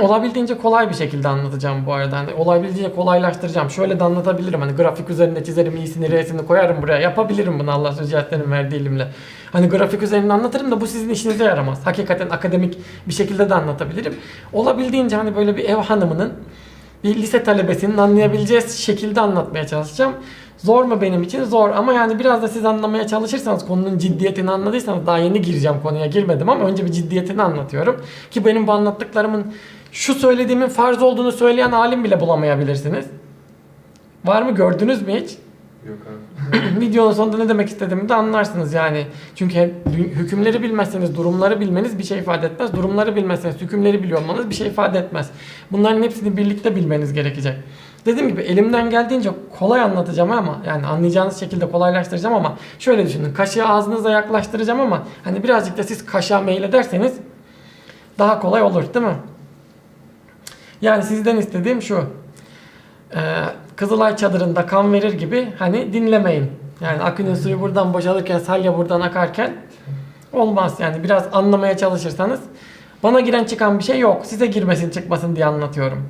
olabildiğince kolay bir şekilde anlatacağım bu arada. Hani olabildiğince kolaylaştıracağım. Şöyle de anlatabilirim. Hani grafik üzerinde çizerim, iyisini, R'sini koyarım buraya. Yapabilirim bunu Allah Resulü'nün verdiği ilimle. Hani grafik üzerinde anlatırım da bu sizin işinize yaramaz. Hakikaten akademik bir şekilde de anlatabilirim. Olabildiğince hani böyle bir ev hanımının bir lise talebesinin anlayabileceği şekilde anlatmaya çalışacağım. Zor mu benim için? Zor ama yani biraz da siz anlamaya çalışırsanız konunun ciddiyetini anladıysanız daha yeni gireceğim konuya girmedim ama önce bir ciddiyetini anlatıyorum. Ki benim bu anlattıklarımın şu söylediğimin farz olduğunu söyleyen alim bile bulamayabilirsiniz. Var mı gördünüz mü hiç? Videonun sonunda ne demek istediğimi de anlarsınız yani. Çünkü hep hükümleri bilmezseniz durumları bilmeniz bir şey ifade etmez. Durumları bilmezseniz hükümleri biliyor olmanız bir şey ifade etmez. Bunların hepsini birlikte bilmeniz gerekecek. Dediğim gibi elimden geldiğince kolay anlatacağım ama yani anlayacağınız şekilde kolaylaştıracağım ama şöyle düşünün. Kaşığı ağzınıza yaklaştıracağım ama hani birazcık da siz kaşığa meylederseniz daha kolay olur değil mi? Yani sizden istediğim şu. Ee, Kızılay çadırında kan verir gibi hani dinlemeyin. Yani akının suyu buradan boşalırken salya buradan akarken olmaz yani biraz anlamaya çalışırsanız bana giren çıkan bir şey yok. Size girmesin çıkmasın diye anlatıyorum.